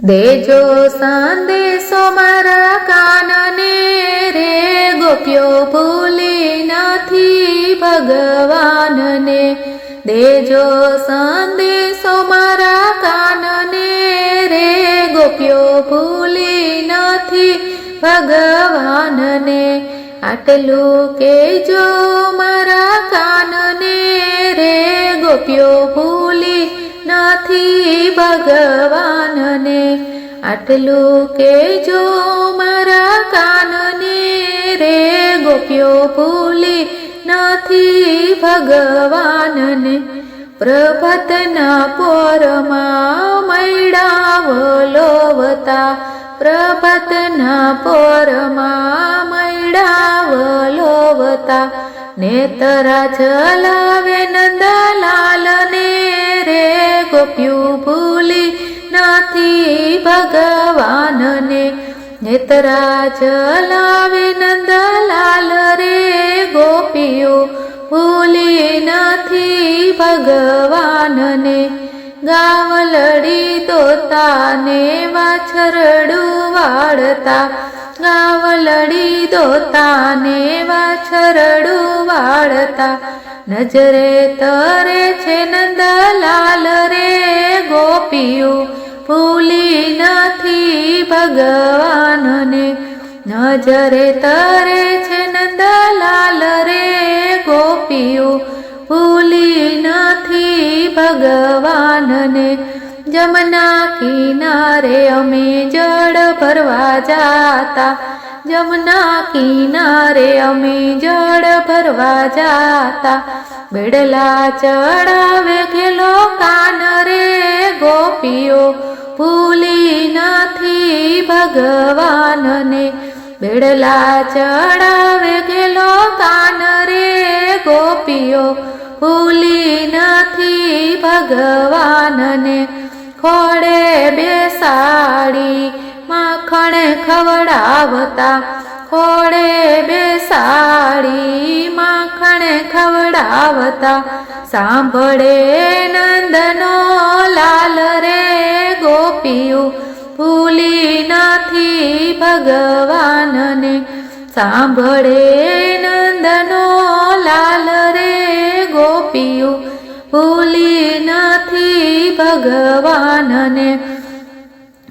દેજો સંદેશો મારા કાનને રે ગોપ્યો ભૂલી નથી ભગવાનને. દેજો સંદેશો મારા કાનને રે ગોપ્યો ભૂલી નથી ભગવાનને. આટલું કે જો મારા કાનને રે ગોપ્યો ભૂલી નથી ભગવાનને. આટલું કે જો મારા કાનને રે ગોપ્યો ભૂલી નથી ભગવાનને. પ્રભતના પોરમાં મૈડાવલોવતા પ્રભતના પોરમાં મૈડાવલોવતા નેતરા ચલાવે નંદલાલને રે ગોપ્યું ભૂલી નથી ભગવાનને. નેતરા ચલાવે નંદલાલ રે ગોપીઓ ભૂલી નથી ભગવાનને. ગાવલડી દોતાને વાછરડું વાળતા ગાવલડી દોતાને વાછરડું વાળતા. નજરે તરે છે નંદલાલ રે ગોપીઓ. ભૂલી નથી ભગવાનને. નજરે તરે છે નંદલાલ રે ગોપીઓ. ભૂલી નથી ભગવાનને. જમના કિનારે અમે જળ ભરવા જાતા. જમના કિનારે અમે જળ ભરવા જાતા. બેડલા ચડાવે ખેલો કાન રે ગોપીઓ. ભૂલી નથી ભગવાનને. બેડલા ચડાવે ગેલો કાન રે ગોપીઓ. ભૂલી નથી ભગવાનને. ખોડે બેસાડી માખણે ખવડાવતા. ખોડે બેસાડી માખણે ખવડાવતા. સાંભળે નંદનો લાલ રે ગોપીઓ, ભૂલી નથી ભગવાનને. સાંભળે નંદનો લાલ ભૂલી નથી ભગવાનને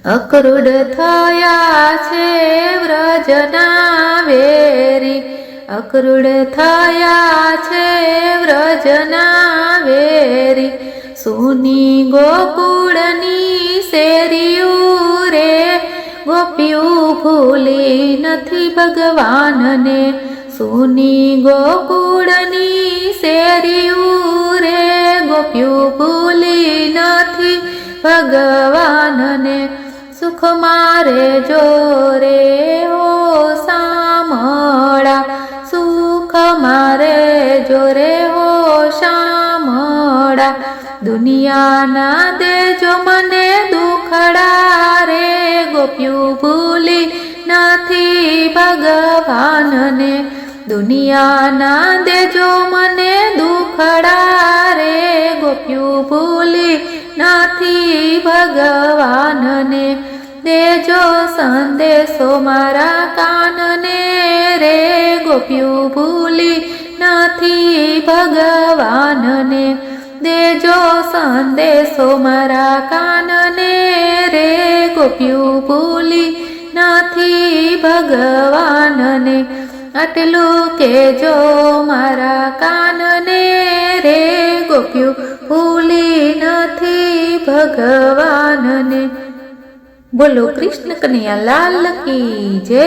અક્રૂડ થયા છે વ્રજના વેરી. અક્રૂડ થયા છે વ્રજના વેરી. સુની ગોકુળની શેરિયું રે. ગોપિયું ભૂલી નથી ભગવાનને. સુની ગોકુળની શેરિયું રે. ગોપ્યું ભૂલી નથી ભગવાનને સુખ મારે જોરે હો સામળા, સુખ મારે જોરે હો શામળા દુનિયાના દેજો મને દુખડા રે, ગોપ્યું ભૂલી નથી ભગવાનને, દુનિયાના દેજો મને ભગવાનને. દેજો સંદેશો મારા કાનને. રે ગોપ્યું ભૂલી નથી ભગવાનને. દેજો સંદેશો મારા કાનને. રે ગોપ્યું ભૂલી નથી ભગવાનને. આટલું કેજો મારા કાનને. રે ગોપ્યું ભગવાનને. બોલો કૃષ્ણ કનૈયા લાલ કી જય.